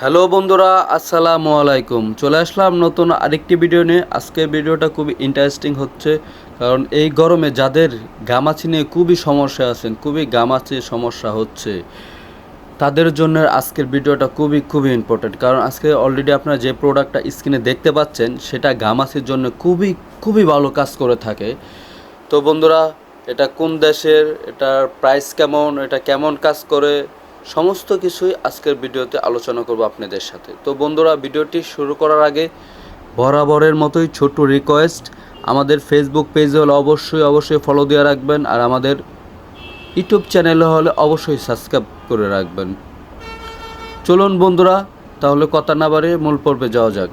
Hello বন্ধুরা, আসসালামু আলাইকুম। চলে আসলাম নতুন আরেকটি ভিডিও নিয়ে। আজকে ভিডিওটা খুবই ইন্টারেস্টিং হচ্ছে, কারণ এই গরমে যাদের গামাছি নিয়ে খুবই সমস্যা আছেন, খুবই গামাছি সমস্যা হচ্ছে, তাদের জন্য আজকের ভিডিওটা খুবই খুবই ইম্পর্টেন্ট কারণ আজকে অলরেডি আপনারা যে প্রোডাক্টটা স্ক্রিনে দেখতে পাচ্ছেন, সেটা গামাছির জন্য খুবই খুবই ভালো কাজ করে থাকে। তো বন্ধুরা, এটা কোন দেশের, এটার প্রাইস কেমন, এটা কেমন কাজ করে সমস্ত কিছুই আজকের ভিডিওতে আলোচনা করব আপনাদের সাথে। তো বন্ধুরা, ভিডিওটি শুরু করার আগে বরাবরের মতোই ছোট্ট রিকোয়েস্ট আমাদের ফেসবুক পেজে হলে অবশ্যই অবশ্যই ফলো দিয়ে রাখবেন আর আমাদের ইউটিউব চ্যানেলে হলে অবশ্যই সাবস্ক্রাইব করে রাখবেন। চলুন বন্ধুরা, তাহলে কথা না বাড়িয়ে মূল পর্বে যাওয়া যাক।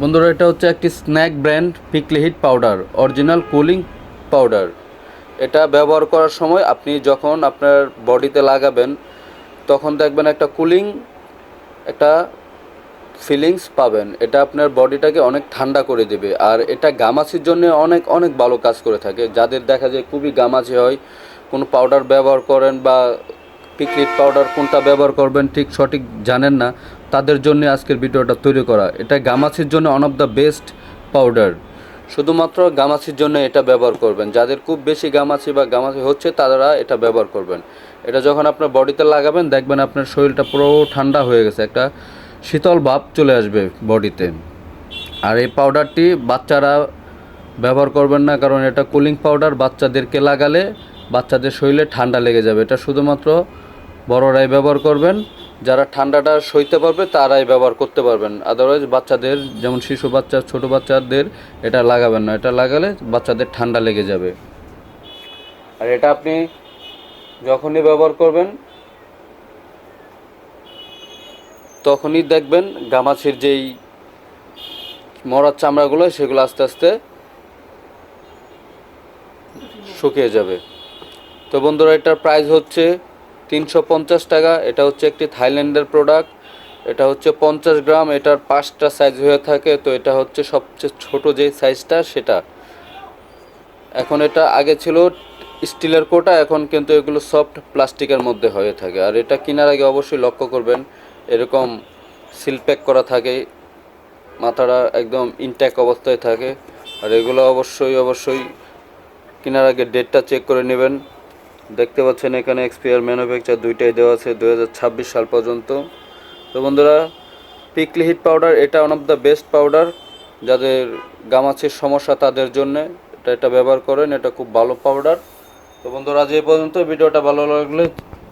বন্ধুরা, এটা হচ্ছে একটি snack brand prickly heat powder original cooling powder এটা ব্যবহার করার সময় আপনি যখন আপনার বডিতে লাগাবেন, তখন দেখবেন একটা কুলিং, একটা ফিলিংস পাবেন। এটা আপনার বডিটাকে অনেক ঠান্ডা করে দেবে। আর এটা গামাছির জন্য অনেক অনেক ভালো কাজ করে থাকে। যাদের দেখা যায় খুবই গামাছি হয়, কোনো পাউডার ব্যবহার করেন বা পিকলিট পাউডার কোনটা ব্যবহার করবেন ঠিক সঠিক জানেন না, তাদের জন্য আজকের ভিডিওটা তৈরি করা। এটা গামাছির জন্য on of the best powder শুধুমাত্র গামাছির জন্য এটা ব্যবহার করবেন। যাদের খুব বেশি গামাছি বা গামাছি হচ্ছে, তারা এটা ব্যবহার করবেন। এটা যখন আপনার বডিতে লাগাবেন, দেখবেন আপনার শরীরটা পুরো ঠান্ডা হয়ে গেছে। একটা শীতল ভাব চলে আসবে বডিতে। আর এই পাউডারটি বাচ্চারা ব্যবহার করবেন না, কারণ এটা কুলিং পাউডার বাচ্চাদেরকে লাগালে বাচ্চাদের শরীরে ঠান্ডা লেগে যাবে। এটা শুধুমাত্র বড়রাই ব্যবহার করবেন। যারা ঠান্ডাটা সইতে পারবে, তারাই ব্যবহার করতে পারবেন। আদারওয়াইজ বাচ্চাদের, যেমন শিশু বাচ্চা, ছোট বাচ্চাদের এটা লাগাবেন না। এটা লাগালে বাচ্চাদের ঠান্ডা লেগে যাবে। আর এটা আপনি যখনই ব্যবহার করবেন, তখনই দেখবেন গামাছির যেই মরার চামড়াগুলো, সেগুলো আস্তে আস্তে শুকিয়ে যাবে। তো বন্ধুরা, এটার প্রাইস হচ্ছে তিনশো পঞ্চাশ টাকা, এটা হচ্ছে একটি থাইল্যান্ডের প্রোডাক্ট এটা হচ্ছে পঞ্চাশ গ্রাম, এটার পাঁচটা সাইজ হয়ে থাকে, তো এটা হচ্ছে সবচেয়ে ছোট যে সাইজটা সেটা। এখন এটা আগে ছিল স্টিলের কোটা, এখন কিন্তু এগুলো সফট প্লাস্টিকের মধ্যে হয়ে থাকে। আর এটা কেনার আগে অবশ্যই লক্ষ্য করবেন, এরকম সিল প্যাক করা থাকে, মাথাটা একদম ইনট্যাক অবস্থায় থাকে। আর এগুলো অবশ্যই অবশ্যই কেনার আগে ডেটটা চেক করে নেবেন। দেখতে পাচ্ছেন এখানে এক্সপিয়ার ম্যানুফ্যাকচার দুইটাই দেওয়া আছে দু হাজার ছাব্বিশ সাল পর্যন্ত। তো বন্ধুরা পিকলি হিট পাউডার এটা one of the best powder যাদের গামাছির সমস্যা তাদের জন্য এটা এটা ব্যবহার করেন, এটা খুব ভালো পাউডার তো বন্ধুরা এই পর্যন্ত। ভিডিওটা ভালো লাগলে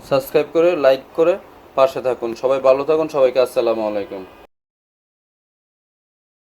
সাবস্ক্রাইব করে লাইক করে পাশে থাকুন। সবাই ভালো থাকুন। সবাইকে আসসালামু আলাইকুম।